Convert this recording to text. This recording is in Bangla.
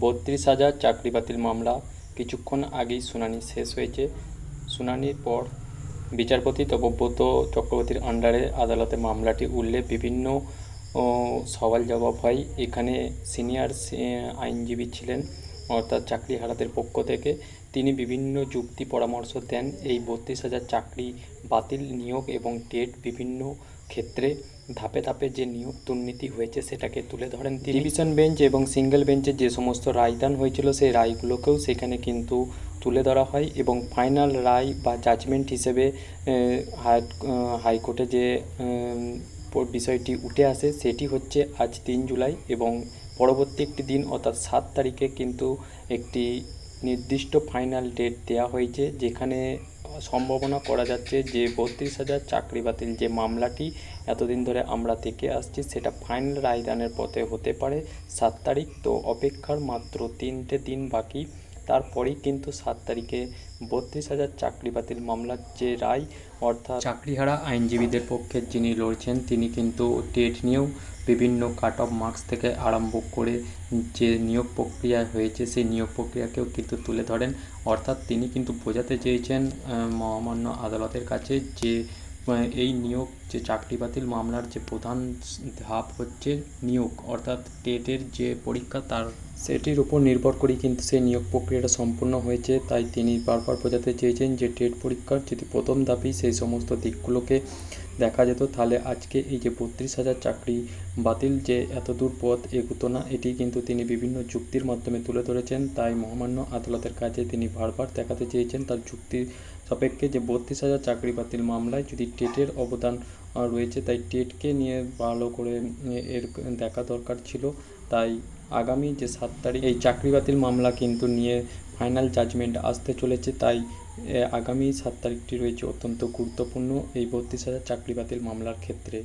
বত্রিশ হাজার চাকরি বাতিল মামলা কিছুক্ষণ আগেই শুনানি শেষ হয়েছে। শুনানির পর বিচারপতি তপব্রত চক্রবর্তীর আন্ডারে আদালতে মামলাটি উঠলে বিভিন্ন সওয়াল জবাব হয়। এখানে সিনিয়র আইনজীবী ছিলেন, অর্থাৎ চাকরি হারাদের পক্ষ থেকে। তিনি বিভিন্ন যুক্তি পরামর্শ দেন। এই বত্রিশ হাজার চাকরি বাতিল নিয়োগ এবং টেট বিভিন্ন ক্ষেত্রে ধাপে ধাপে যে নিয়োগ দুর্নীতি হয়েছে সেটাকে তুলে ধরেন ডিভিশন বেঞ্চ এবং সিঙ্গেল বেঞ্চে যে সমস্ত রায়দান হয়েছিল সেই রায়গুলোকেও সেখানে কিন্তু তুলে ধরা হয় এবং ফাইনাল রায় বা জাজমেন্ট হিসেবে হাই হাইকোর্টে যে বিষয়টি উঠে আসে সেটি হচ্ছে আজ তিন জুলাই এবং পরবর্তী একটি দিন অর্থাৎ সাত তারিখে কিন্তু একটি নির্দিষ্ট ফাইনাল ডেট দেওয়া হয়েছে যেখানে সম্ভাবনা করা যাচ্ছে যে বত্রিশ হাজার চাকরি বাতিল যে মামলাটি এতদিন ধরে আমরা থেকে আসছি, সেটা ফাইনাল রায়দানের পথে হতে পারে। সাত তারিখ তো অপেক্ষার মাত্র তিনটে দিন বাকি। তারপরেই কিন্তু সাত তারিখে বত্রিশ হাজার চাকরি বাতিল মামলার যে রায়, অর্থাৎ চাকরিহারা আইনজীবীদের পক্ষে যিনি লড়ছেন, তিনি কিন্তু টেট নিয়েও বিভিন্ন কাট অফ মার্কস থেকে আরম্ভ করে যে নিয়োগ প্রক্রিয়া হয়েছে, সেই নিয়োগ প্রক্রিয়াকেও কিন্তু তুলে ধরেন। অর্থাৎ তিনি কিন্তু বোঝাতে চেয়েছেন মহামান্য আদালতের কাছে যে এই নিয়োগ যে চাকরি বাতিল মামলার যে প্রধান ধাপ হচ্ছে নিয়োগ, অর্থাৎ টেটের যে পরীক্ষা তার সেটির উপর নির্ভর করেই কিন্তু সেই নিয়োগ প্রক্রিয়াটা সম্পূর্ণ হয়েছে। তাই তিনি বারবার বোঝাতে চেয়েছেন যে টেট পরীক্ষার যদি প্রথম ধাপেই সেই সমস্ত দিকগুলোকে দেখা যেত, তাহলে আজকে এই যে বত্রিশ হাজার চাকরি বাতিল যে এত দূর পথ এগুতো না, এটি কিন্তু তিনি বিভিন্ন যুক্তির মাধ্যমে তুলে ধরেছেন। তাই মহামান্য আদালতের কাছে তিনি বারবার দেখাতে চেয়েছেন, তার যুক্তি সাপেক্ষে যে বত্রিশ হাজার চাকরি বাতিল মামলায় যদি টেটের অবদান রয়েছে, তাই টেটকে নিয়ে ভালো করে এর দেখা দরকার ছিল। তাই আগামী যে সাত তারিখ এই চাকরি বাতিল মামলা কিন্তু নিয়ে ফাইনাল জাজমেন্ট আসতে চলেছে। তাই আগামী সাত তারিখটি রয়েছে অত্যন্ত গুরুত্বপূর্ণ এই বত্রিশ হাজার চাকরি বাতিল মামলার ক্ষেত্রে।